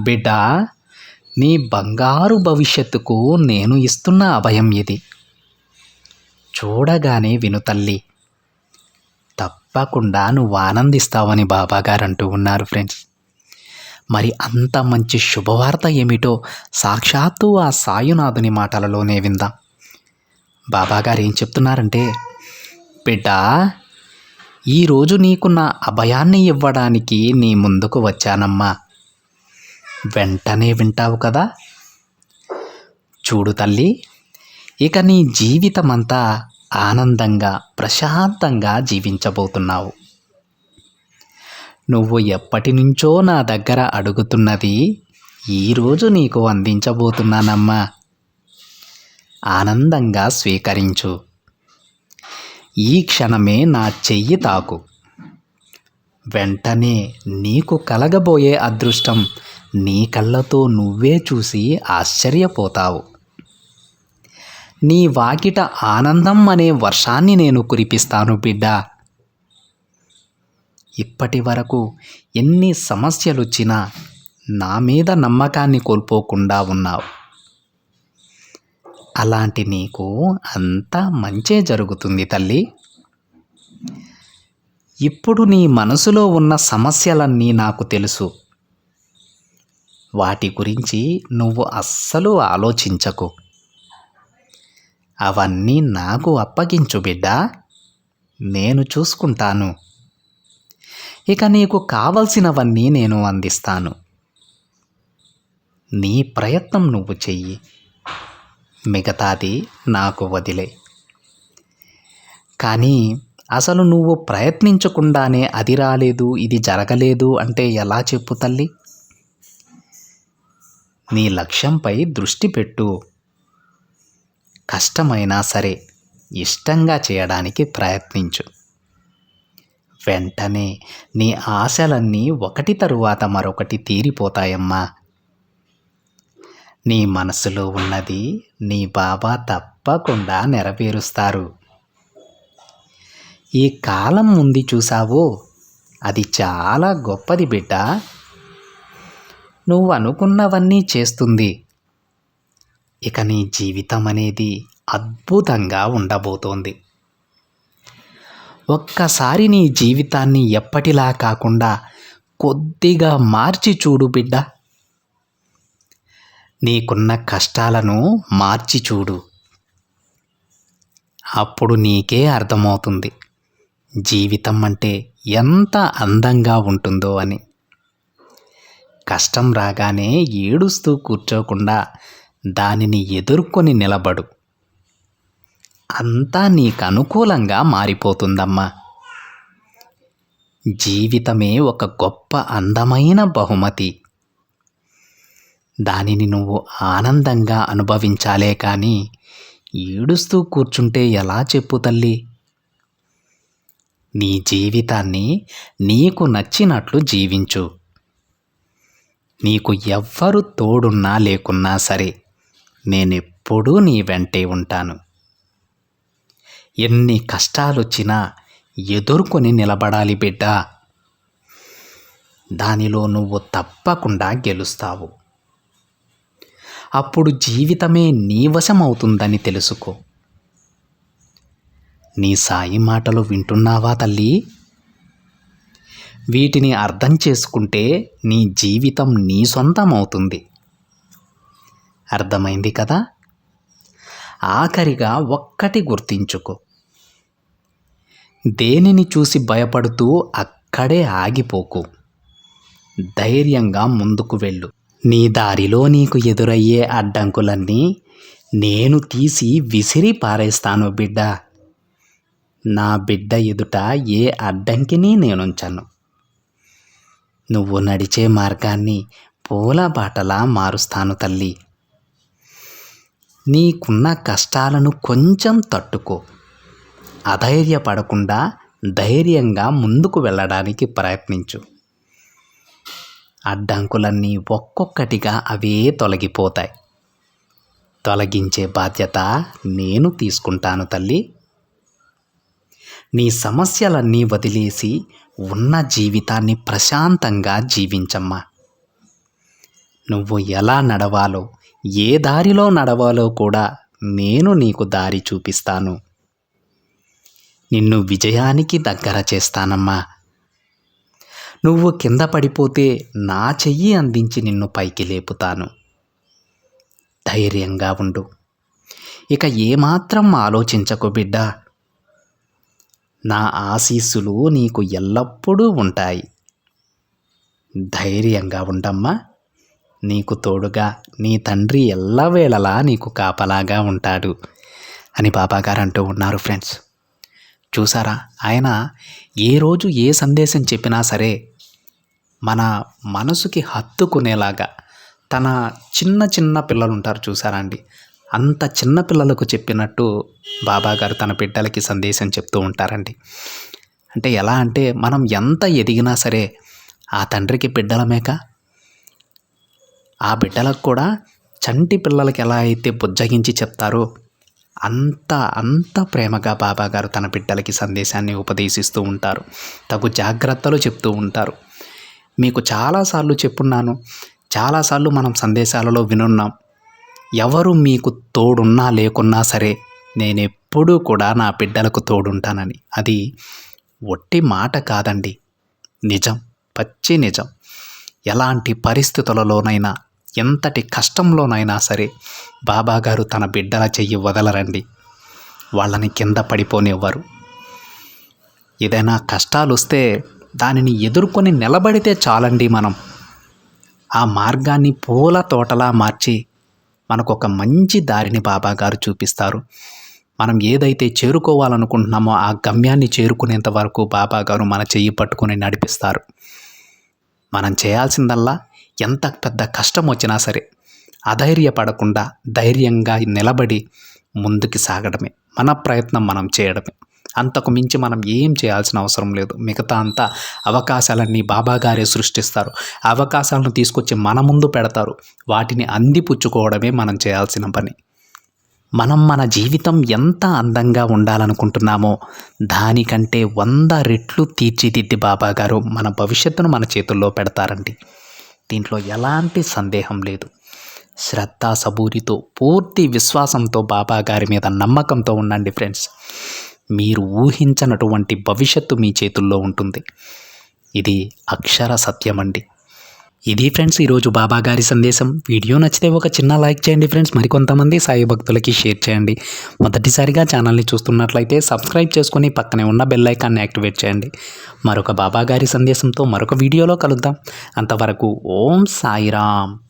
బిడ్డ నీ బంగారు భవిష్యత్తుకు నేను ఇస్తున్న అభయం ఇది. చూడగానే విను తల్లి. తప్పకుండా నువ్వు ఆనందిస్తావని బాబాగారు అంటూ ఉన్నారు ఫ్రెండ్స్. మరి అంత మంచి శుభవార్త ఏమిటో సాక్షాత్తు ఆ సాయునాథుని మాటలలోనే విందాం. బాబాగారు ఏం చెప్తున్నారంటే బిడ్డ ఈరోజు నీకు నా అభయాన్ని ఇవ్వడానికి నీ ముందుకు వచ్చానమ్మా. వెంటనే వింటావు కదా? చూడు తల్లి ఇక నీ జీవితమంతా ఆనందంగా ప్రశాంతంగా జీవించబోతున్నావు. నువ్వు ఎప్పటి నుంచో నా దగ్గర అడుగుతున్నది ఈరోజు నీకు అందించబోతున్నానమ్మా. ఆనందంగా స్వీకరించు. ఈ క్షణమే నా చెయ్యి తాకు. వెంటనే నీకు కలగబోయే అదృష్టం నీ కళ్ళతో నువ్వే చూసి ఆశ్చర్యపోతావు. నీ వాకిట ఆనందం అనే వర్షాన్ని నేను కురిపిస్తాను బిడ్డ. ఇప్పటి వరకు ఎన్ని సమస్యలొచ్చినా నా మీద నమ్మకాన్ని కోల్పోకుండా ఉన్నావు. అలాంటి నీకు అంతా మంచే జరుగుతుంది తల్లి. ఇప్పుడు నీ మనసులో ఉన్న సమస్యలన్నీ నాకు తెలుసు. వాటి గురించి నువ్వు అస్సలు ఆలోచించకు. అవన్నీ నాకు అప్పగించు బిడ్డ. నేను చూసుకుంటాను. ఇక నీకు కావలసినవన్నీ నేను అందిస్తాను. నీ ప్రయత్నం నువ్వు చెయ్యి. మిగతాది నాకు వదిలే. కానీ అసలు నువ్వు ప్రయత్నించకుండానే అది రాలేదు ఇది జరగలేదు అంటే ఎలా చెప్పు తల్లి? నీ లక్ష్యంపై దృష్టి పెట్టు. కష్టమైనా సరే ఇష్టంగా చేయడానికి ప్రయత్నించు. వెంటనే నీ ఆశలన్నీ ఒకటి తరువాత మరొకటి తీరిపోతాయమ్మా. నీ మనసులో ఉన్నది నీ బాబా తప్పకుండా నెరవేరుస్తారు. ఈ కాలం ఉంది చూసావో? అది చాలా గొప్పది బిడ్డ. నువ్వు అనుకున్నవన్నీ చేస్తుంది. ఇక నీ జీవితం అనేది అద్భుతంగా ఉండబోతోంది. ఒక్కసారి నీ జీవితాన్ని ఎప్పటిలా కాకుండా కొద్దిగా మార్చి చూడు బిడ్డ. నీకున్న కష్టాలను మార్చి చూడు. అప్పుడు నీకే అర్థమవుతుంది. జీవితం అంటే ఎంత అందంగా ఉంటుందో అని. కష్టం రాగానే ఏడుస్తూ కూర్చోకుండా దానిని ఎదుర్కొని నిలబడు. అంతా నీకు అనుకూలంగా మారిపోతుందమ్మా. జీవితమే ఒక గొప్ప అందమైన బహుమతి. దానిని నువ్వు ఆనందంగా అనుభవించాలే కానీ ఏడుస్తూ కూర్చుంటే ఎలా చెప్పు తల్లి? నీ జీవితాన్ని నీకు నచ్చినట్లు జీవించు. నీకు ఎవ్వరు తోడున్నా లేకున్నా సరే నేనెప్పుడూ నీ వెంటే ఉంటాను. ఎన్ని కష్టాలొచ్చినా ఎదుర్కొని నిలబడాలి బిడ్డ. దానిలో నువ్వు తప్పకుండా గెలుస్తావు. అప్పుడు జీవితమే నీ వశమవుతుందని తెలుసుకో. నీ సాయి మాటలు వింటున్నావా తల్లి? వీటిని అర్థం చేసుకుంటే నీ జీవితం నీ సొంతం అవుతుంది అర్థమైంది కదా? ఆఖరిగా ఒక్కటి గుర్తించుకో. దేనిని చూసి భయపడుతూ అక్కడే ఆగిపోకు. ధైర్యంగా ముందుకు వెళ్ళు. నీ దారిలో నీకు ఎదురయ్యే అడ్డంకులన్నీ నేను తీసి విసిరి పారేస్తాను బిడ్డ. నా బిడ్డ ఎదుట ఏ అడ్డంకిని నేనుంచను. నువ్వు నడిచే మార్గాన్ని పూల బాటలా మారుస్తాను తల్లి. నీకున్న కష్టాలను కొంచెం తట్టుకో. అధైర్యపడకుండా ధైర్యంగా ముందుకు వెళ్ళడానికి ప్రయత్నించు. అడ్డంకులన్నీ ఒక్కొక్కటిగా అవే తొలగిపోతాయి. తొలగించే బాధ్యత నేను తీసుకుంటాను తల్లి. నీ సమస్యలన్నీ వదిలేసి ఉన్న జీవితాన్ని ప్రశాంతంగా జీవించమ్మా. నువ్వు ఎలా నడవాలో ఏ దారిలో నడవాలో కూడా నేను నీకు దారి చూపిస్తాను. నిన్ను విజయానికి దగ్గర చేస్తానమ్మా. నువ్వు కింద పడిపోతే నా చెయ్యి అందించి నిన్ను పైకి లేపుతాను. ధైర్యంగా ఉండు. ఇక ఏమాత్రం ఆలోచించకు బిడ్డ. నా ఆశీస్సులు నీకు ఎల్లప్పుడూ ఉంటాయి. ధైర్యంగా ఉండమ్మా నీకు తోడుగా నీ తండ్రి ఎల్లవేళలా నీకు కాపలాగా ఉంటాడు అని బాబాగారు అంటూ ఉన్నారు ఫ్రెండ్స్. చూసారా? ఆయన ఏ రోజు ఏ సందేశం చెప్పినా సరే మన మనసుకి హత్తుకునేలాగా తన చిన్న చిన్న పిల్లలు ఉంటారు చూసారా అండి? అంత చిన్న పిల్లలకు చెప్పినట్టు బాబాగారు తన బిడ్డలకి సందేశం చెప్తూ ఉంటారండి. అంటే ఎలా అంటే మనం ఎంత ఎదిగినా సరే ఆ తండ్రికి బిడ్డలమేక? ఆ బిడ్డలకు కూడా చంటి పిల్లలకి ఎలా అయితే బుజ్జగించి చెప్తారో అంత అంత ప్రేమగా బాబాగారు తన బిడ్డలకి సందేశాన్ని ఉపదేశిస్తూ ఉంటారు. తగు జాగ్రత్తలు చెప్తూ ఉంటారు. మీకు చాలాసార్లు చెప్పున్నాను. చాలాసార్లు మనం సందేశాలలో వినున్నాం. ఎవరు మీకు తోడున్నా లేకున్నా సరే నేనెప్పుడూ కూడా నా బిడ్డలకు తోడుంటానని. అది ఒట్టి మాట కాదండి. నిజం పచ్చి నిజం. ఎలాంటి పరిస్థితులలోనైనా ఎంతటి కష్టంలోనైనా సరే బాబాగారు తన బిడ్డల చెయ్యి వదలరండి. వాళ్ళని కింద పడిపోనివ్వరు. ఏదైనా కష్టాలు వస్తే దానిని ఎదుర్కొని నిలబడితే చాలండి మనం. ఆ మార్గాన్ని పూల తోటలా మార్చి మనకు ఒక మంచి దారిని బాబాగారు చూపిస్తారు. మనం ఏదైతే చేరుకోవాలనుకుంటున్నామో ఆ గమ్యాన్ని చేరుకునేంత వరకు బాబాగారు మన చెయ్యి పట్టుకొని నడిపిస్తారు. మనం చేయాల్సిందల్లా ఎంత పెద్ద కష్టం వచ్చినా సరే అధైర్యపడకుండా ధైర్యంగా నిలబడి ముందుకు సాగడమే. మన ప్రయత్నం మనం చేయడమే. అంతకు మించి మనం ఏం చేయాల్సిన అవసరం లేదు. మిగతా అంతా అవకాశాలన్నీ బాబాగారే సృష్టిస్తారు. అవకాశాలను తీసుకొచ్చి మన ముందు పెడతారు. వాటిని అందిపుచ్చుకోవడమే మనం చేయాల్సిన పని. మనం మన జీవితం ఎంత అందంగా ఉండాలనుకుంటున్నామో దానికంటే వంద రెట్లు తీర్చిదిద్ది బాబాగారు మన భవిష్యత్తును మన చేతుల్లో పెడతారండి. దీంట్లో ఎలాంటి సందేహం లేదు. శ్రద్ధ సబూరితో పూర్తి విశ్వాసంతో బాబా గారి మీద నమ్మకంతో ఉండండి ఫ్రెండ్స్. మీరు ఊహించనటువంటి భవిష్యత్తు మీ చేతుల్లో ఉంటుంది. ఇది అక్షర సత్యం అండి ఇది ఫ్రెండ్స్ ఈరోజు బాబా గారి సందేశం. వీడియో నచ్చితే ఒక చిన్న లైక్ చేయండి ఫ్రెండ్స్. మరికొంతమంది సాయి భక్తులకి షేర్ చేయండి. మొదటిసారిగా ఛానల్ని చూస్తున్నట్లయితే సబ్స్క్రైబ్ చేసుకొని పక్కనే ఉన్న బెల్ ఐకాన్ని యాక్టివేట్ చేయండి. మరొక బాబా గారి సందేశంతో మరొక వీడియోలో కలుద్దాం. అంతవరకు ఓం సాయిరామ్.